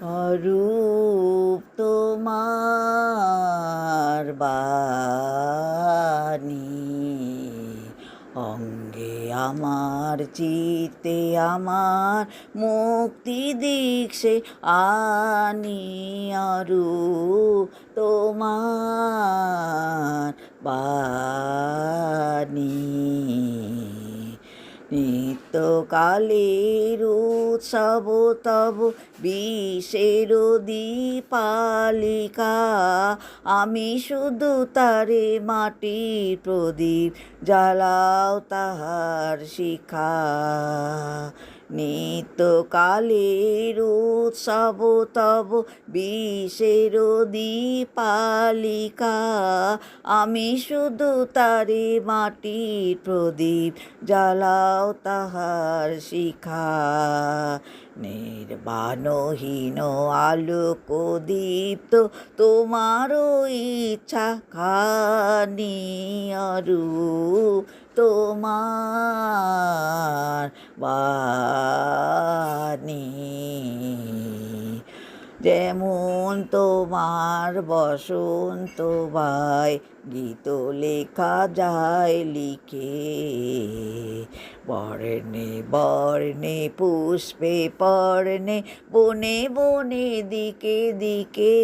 অরূপ তোমার বাণী। অঙ্গে আমার চিতে আমার মুক্তি দীক্ষে আনি। অরূপ তোমার বাণী। নিত্যকালের উৎসব তব বিষের দীপালিকা। আমি শুধু তারে মাটির প্রদীপ জ্বালাও তাহার শিখা। নিত্যকালের উৎসব তব বিষের দীপালিকা। আমি শুধু তারে মাটির প্রদীপ জ্বালাও তাহার শিখা। নির্বাণহীন আলোক দীপ্ত তোমারও ইচ্ছা খানি অরূপ তোমার বাণী। যেমন তোমার বসন্ত ভাই গীত লেখা যায় লিখে। বর্ণে বর্ণে পুষ্পে পর্ণে বনে বনে, দিকে দিকে।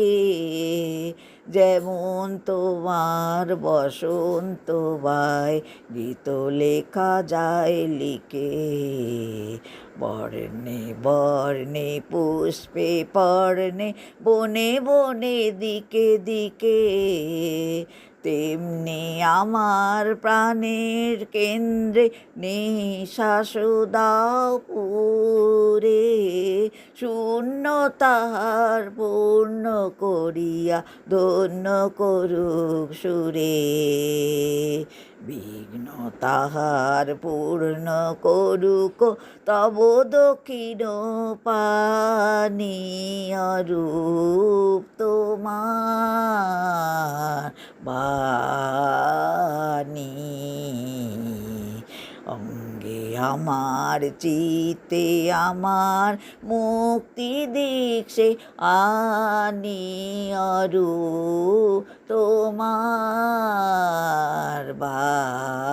যেমন তোমার বসন্ত ভাই গীত লেখা যায় লিখে। বর্ণে বর্ণে পুষ্পে পর্ণে বনে বনে, দিকে দিকে। তেমনি আমার প্রাণের কেন্দ্রে নিঃশ্বাস দাও পুরে শূন্য তাহার পূর্ণ করিয়া ধন্য করুক সুরে। বিঘ্ন তাহার পূর্ণ করুক, তব দক্ষিণ পানি অরূপ বাণী। অঙ্গে আমার চিতে আমার মুক্তি দীক্ষে আনি অরু তোমার বা